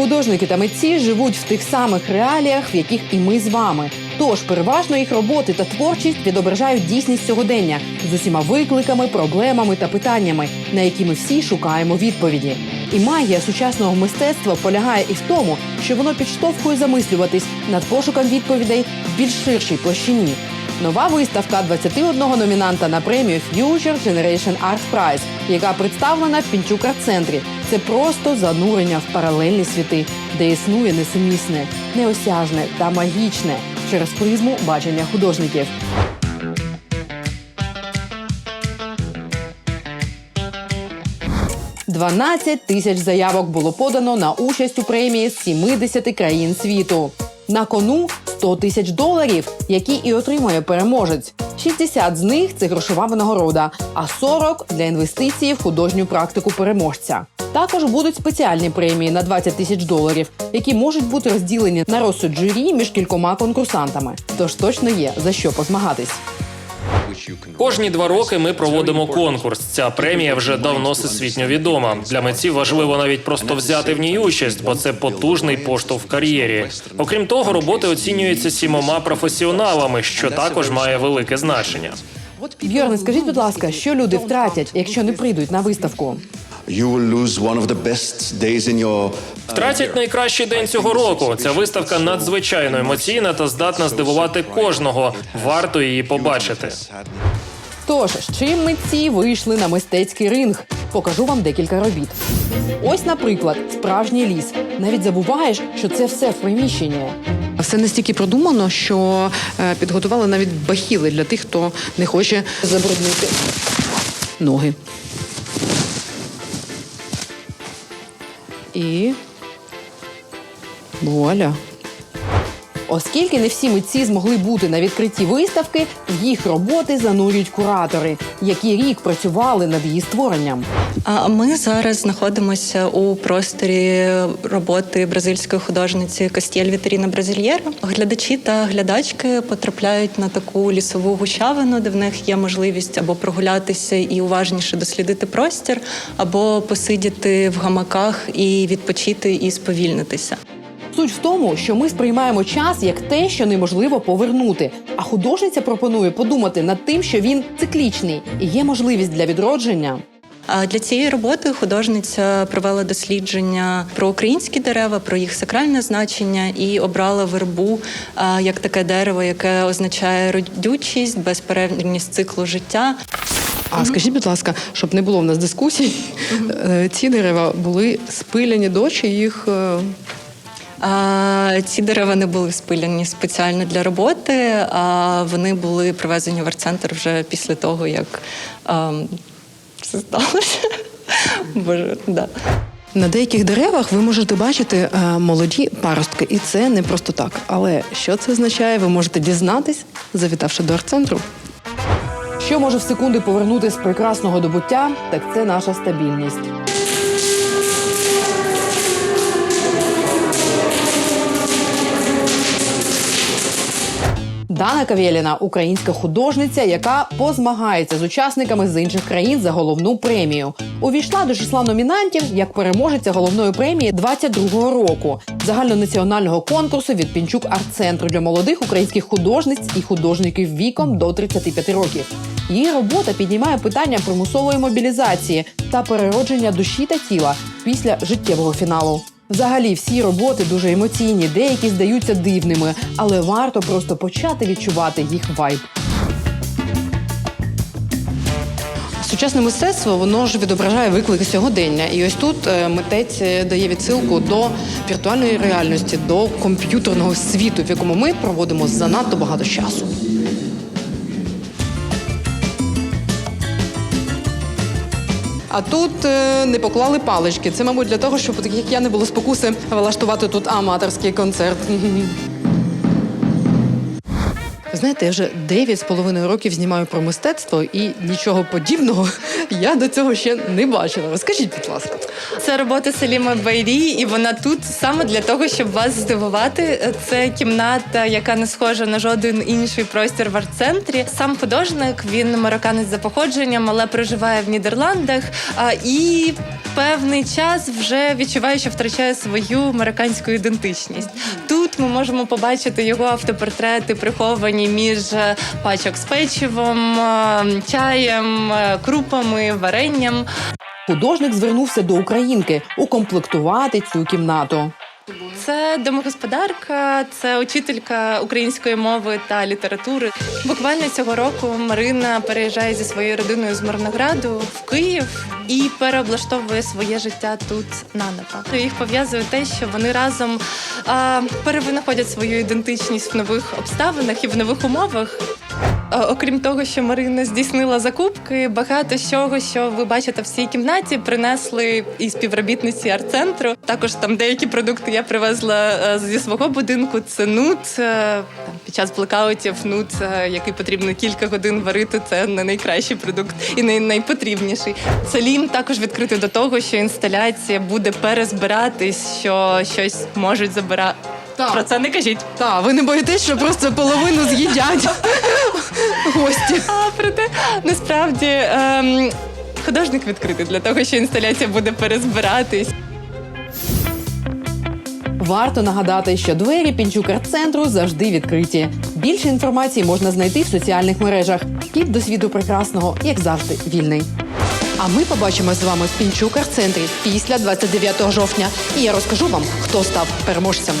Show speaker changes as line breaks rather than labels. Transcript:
Художники та митці живуть в тих самих реаліях, в яких і ми з вами. Тож переважно їх роботи та творчість відображають дійсність сьогодення з усіма викликами, проблемами та питаннями, на які ми всі шукаємо відповіді. І магія сучасного мистецтва полягає і в тому, що воно підштовхує замислюватись над пошуком відповідей в більш ширшій площині. Нова виставка 21 номінанта на премію Future Generation Art Prize, яка представлена в Пінчук арт-центрі. Це просто занурення в паралельні світи, де існує несумісне, неосяжне та магічне через призму бачення художників. «12 тисяч заявок було подано на участь у премії з 70 країн світу. На кону 100 тисяч доларів, які і отримує переможець. 60 з них це грошова винагорода, а 40 – для інвестиції в художню практику переможця. Також будуть спеціальні премії на 20 тисяч доларів, які можуть бути розділені на розсуд журі між кількома конкурсантами. Тож точно є за що позмагатись.
Кожні два роки ми проводимо конкурс. Ця премія вже давно всесвітньо відома. Для митців важливо навіть просто взяти в ній участь, бо це потужний поштовх в кар'єрі. Окрім того, роботи оцінюються сімома професіоналами, що також має велике значення.
Бьорне, скажіть, будь ласка, що люди втратять, якщо не прийдуть на виставку?
You will lose one of the best days in your
Втратять найкращий день цього року. Ця виставка надзвичайно емоційна та здатна здивувати кожного. Варто її побачити.
Тож, з чим митці вийшли на мистецький ринг? Покажу вам декілька робіт. Ось, наприклад, справжній ліс. Навіть забуваєш, що це все в приміщенні.
Все настільки продумано, що е, підготували навіть бахіли для тих, хто не хоче забруднити ноги. І вуаля.
Оскільки не всі митці змогли бути на відкритті виставки, їх роботи занурюють куратори, які рік працювали над її створенням.
А ми зараз знаходимося у просторі роботи бразильської художниці Костєль Вітеріна Бразильєра. Глядачі та глядачки потрапляють на таку лісову гущавину, де в них є можливість або прогулятися і уважніше дослідити простір, або посидіти в гамаках і відпочити і сповільнитися.
Суть в тому, що ми сприймаємо час як те, що неможливо повернути. А художниця пропонує подумати над тим, що він циклічний і є можливість для відродження.
Для цієї роботи художниця провела дослідження про українські дерева, про їх сакральне значення і обрала вербу як таке дерево, яке означає родючість, безперервність циклу життя.
А скажіть, будь ласка, щоб не було в нас дискусій, е, ці дерева були спиляні до чи їх.
А, ці дерева не були спиляні спеціально для роботи, а вони були привезені в арт-центр вже після того, як а, це сталося. Боже, да.
На деяких деревах ви можете бачити е, молоді паростки, і це не просто так. Але що це означає, ви можете дізнатись, завітавши до арт-центру.
Що може в секунди повернути з прекрасного добуття, так це наша стабільність. Дана Кавєліна – українська художниця, яка позмагається з учасниками з інших країн за головну премію. Увійшла до числа номінантів як переможеця головної премії 22-го року загальнонаціонального конкурсу від Пінчук арт-центру для молодих українських художниць і художників віком до 35 років. Її робота піднімає питання примусової мобілізації та переродження душі та тіла після життєвого фіналу. Взагалі, всі роботи дуже емоційні, деякі здаються дивними, але варто просто почати відчувати їх вайб.
Сучасне мистецтво воно ж відображає виклики сьогодення. І ось тут е, митець е, дає відсилку до віртуальної реальності, до комп'ютерного світу, в якому ми проводимо занадто багато часу. А тут е, не поклали палички. Це, мабуть, для того, щоб як я не було спокуси влаштувати тут аматорський концерт. Знаєте, я вже 9 з половиною років знімаю про мистецтво, і нічого подібного я до цього ще не бачила. Розкажіть, будь ласка.
Це робота Саліма Байрі, і вона тут саме для того, щоб вас здивувати. Це кімната, яка не схожа на жоден інший простір в арт-центрі. Сам художник, він марокканець за походженням, але проживає в Нідерландах. І певний час вже відчуває, що втрачає свою американську ідентичність. Тут ми можемо побачити його автопортрети, приховані між е, пачок з печивом, е, чаєм, е, крупами, варенням.
Художник звернувся до українки укомплектувати цю кімнату.
Це домогосподарка, це учителька української мови та літератури. Буквально цього року Марина переїжджає зі своєю родиною з Мирнограду в Київ і переоблаштовує своє життя тут наново. Їх пов'язує те, що вони разом перевинаходять свою ідентичність в нових обставинах і в нових умовах. Окрім того, що Марина здійснила закупки, багато чого, що ви бачите в цій кімнаті, принесли і співробітниці арт-центру. Також там деякі продукти я привезла е, зі свого будинку. Це нут. е, Там під час блекаутів нут, е, який потрібно кілька годин варити. Це не найкращий продукт і не найпотрібніший. Салім також відкритий до того, що інсталяція буде перезбиратись, що щось можуть забирати.
Так.
Про це не кажіть.
Та ви не боїтесь, що просто половину з'їдять гості.
А проте насправді ем, художник відкритий для того, що інсталяція буде перезбиратись.
Варто нагадати, що двері Пінчук арт-центру завжди відкриті. Більше інформації можна знайти в соціальних мережах. Вхід до світу прекрасного, як завжди, вільний.
А ми побачимо з вами в Пінчук арт-центрі після 29 жовтня. І я розкажу вам, хто став переможцем.